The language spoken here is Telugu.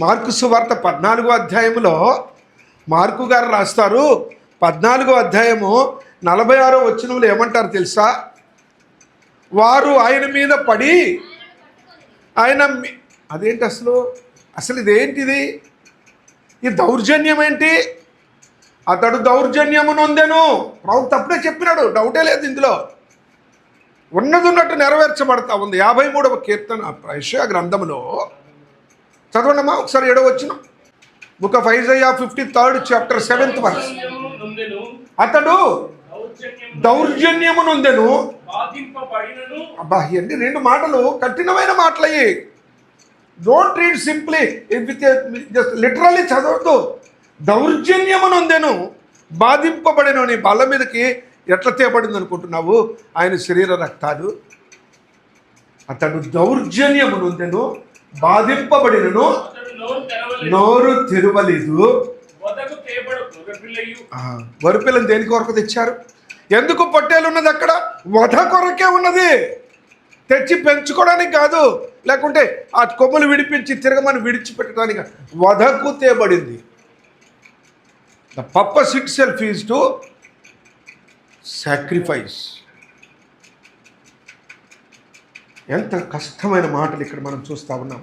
మార్కు సువార్త పద్నాలుగో అధ్యాయంలో మార్కు గారు రాస్తారు. పద్నాలుగో అధ్యాయము నలభై ఆరో వచ్చినములు ఏమంటారు తెలుసా? వారు ఆయన మీద పడి ఆయన మీ- అదేంటి అసలు? అసలు ఇదేంటిది? ఈ దౌర్జన్యం ఏంటి? అతడు దౌర్జన్యము నొందెను. రావు తప్పుడే చెప్పినాడు డౌటే లేదు ఇందులో. ఉన్నది ఉన్నట్టు నెరవేర్చబడతా ఉంది. యాభై మూడవ కీర్తన యెషయా గ్రంథంలో చదవండమ్మా? ఒకసారి ఏడో వచ్చిన. Book of Isaiah fifty third chapter seventh verse. అతడు దౌర్జన్యము నొందెను. అబ్బా ఇవన్నీ రెండు మాటలు కఠినమైన మాటలయ్యి. Don't read simply with just literally చదవద్దు. దౌర్జన్యము నొందెను. బాధింపబడిన నీ బల్ల మీదకి ఎట్లా తేపడింది అనుకుంటున్నావు? ఆయన శరీర రక్తాలు. అతడు దౌర్జన్యము నొందెను. బాధింపబడినను నోరు తెరవలేదు. వరిపిల్లని దేని కొరకు తెచ్చారు? ఎందుకు పొట్టేలు ఉన్నది అక్కడ? వధ కొరకే ఉన్నది. తెచ్చి పెంచుకోవడానికి కాదు లేకుంటే ఆ కొమ్ములు విడిపించి తిరగమని విడిచిపెట్టడానికి వధకు తేబడింది the purpose itself is to sacrifice ఎంత కష్టమైన మాటలు ఇక్కడ మనం చూస్తా ఉన్నాం.